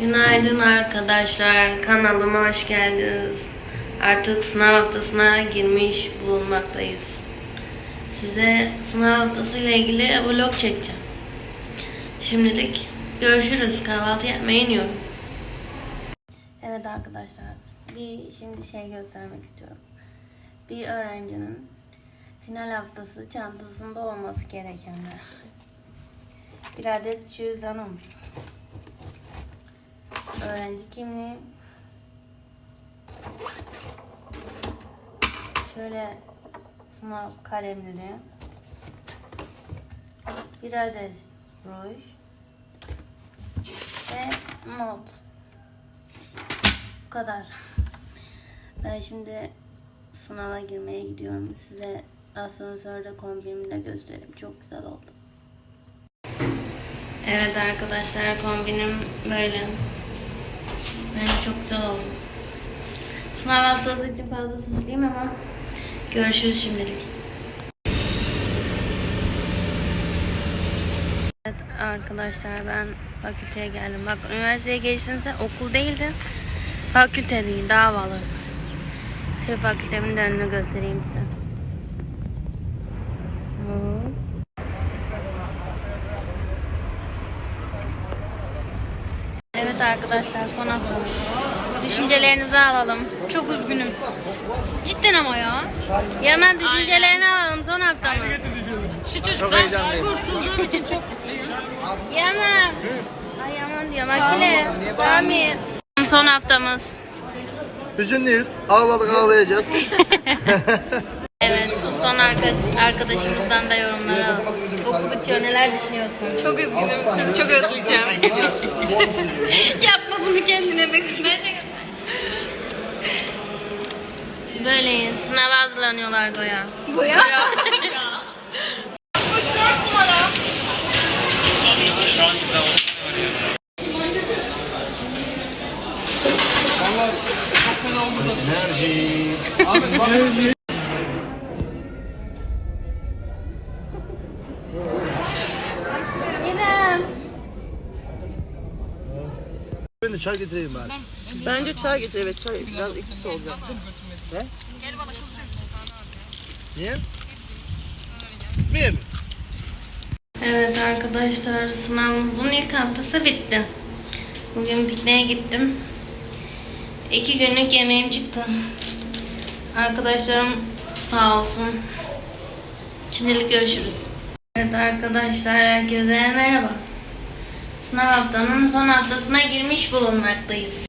Günaydın arkadaşlar. Kanalıma hoş geldiniz. Artık sınav haftasına girmiş bulunmaktayız. Size sınav haftası ile ilgili vlog çekeceğim. Şimdilik görüşürüz. Kahvaltı yapmayı iniyorum. Evet arkadaşlar. Bir şimdi şey göstermek istiyorum. Bir öğrencinin final haftası çantasında olması gerekenler. Bir adet cüzdanım. Öğrenci kimliği. Şöyle sınav kalemleri. Bir adet ruj. Ve not. Bu kadar. Ben şimdi sınava girmeye gidiyorum. Size asansörde kombinimi de göstereyim. Çok güzel oldu. Evet arkadaşlar kombinim böyle. Bence çok güzel oldu. Sınav haftası için fazla süsleyeyim ama görüşürüz şimdilik. Evet arkadaşlar ben fakülteye geldim. Bak üniversiteye geçtiğinizde okul değildi. Fakülte değil daha havalı. Şu fakültemin de önünü göstereyim size. Evet arkadaşlar son haftamız. Düşüncelerinizi alalım. Çok üzgünüm. Cidden ama ya. Yaman düşüncelerini alalım son haftamız. Şu çocuktan kurtulduğum için çok Yaman. Ay Yaman diyor. Makine. Sami. Son haftamız. Hüzünlüyüz. Ağladık ağlayacağız. Arkadaş, arkadaşımızdan da yorumları alalım. Okul bitiyor neler düşünüyorsun? çok üzgünüm. Sizi çok özleyeceğim. Yapma bunu kendine be kız. Böyleyiz. Sınava hazırlanıyorlar Goya. Goya. Enerji. Ben de çay getireyim bari. Bence çay getir evet çay biraz eksik olacak. Niye? Niye mi? Evet arkadaşlar sınavımızın ilk haftası bitti. Bugün pikniğe gittim. İki günlük yemeğim çıktı. Arkadaşlarım sağ olsun. Şimdilik görüşürüz. Evet arkadaşlar herkese merhaba. Sınav haftanın son haftasına girmiş bulunmaktayız.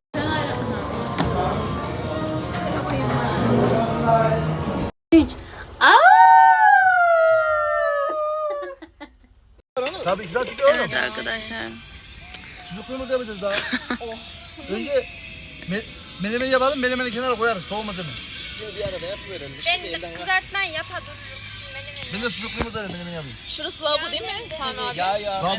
Tabii ki zaten oğlum. Evet arkadaşlar. Sucuklu yumurta yapacağız daha. Önce me menemeni yapalım, menemeni kenara koyarız. Soğumadı mı? Ben kızartman yap hadi Ben de sucuklu yumurta menemeni yapayım. Şurası lavabo değil mi Sami abi? Ya ya. Tamam.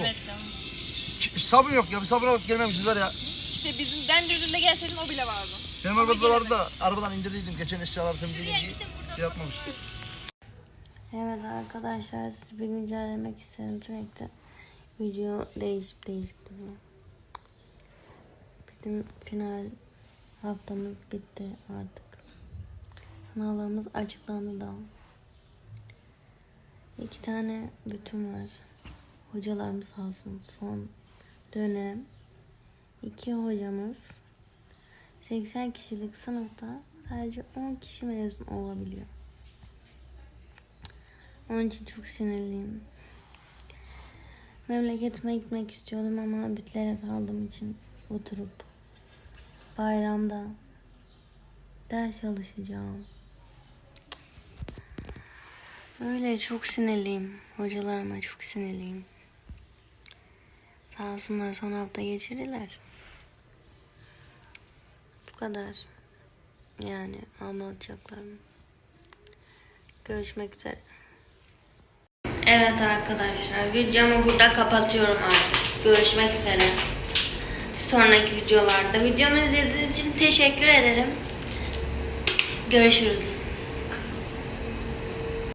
Sabun yok ya. Bir sabun alıp gelmemişiz var ya. İşte bizim Dendürlü'yle gelseydin o bile vardı. Benim arabada vardı da arabadan indirdiydim. Geçen eşyaları temizledim diye. Yapmamış. Evet arkadaşlar sizi bir güncellemek isterim sürekli video değişip değişip duruyor. Bizim final haftamız bitti artık. Sınavlarımız açıklandı da. İki tane bütün var. Hocalarımız sağ olsun son dönem. iki hocamız 80 kişilik sınıfta sadece 10 kişi mezun olabiliyor. Onun için çok sinirliyim. Memleketime gitmek istiyordum ama bütlere kaldığım için oturup bayramda ders çalışacağım. Öyle çok sinirliyim. Hocalarıma çok sinirliyim. Sağ olsunlar son hafta geçirdiler. Bu kadar. Yani anlatacaklarım. Görüşmek üzere. Evet arkadaşlar videomu burada kapatıyorum artık. Görüşmek üzere. Bir sonraki videolarda videomu izlediğiniz için teşekkür ederim. Görüşürüz.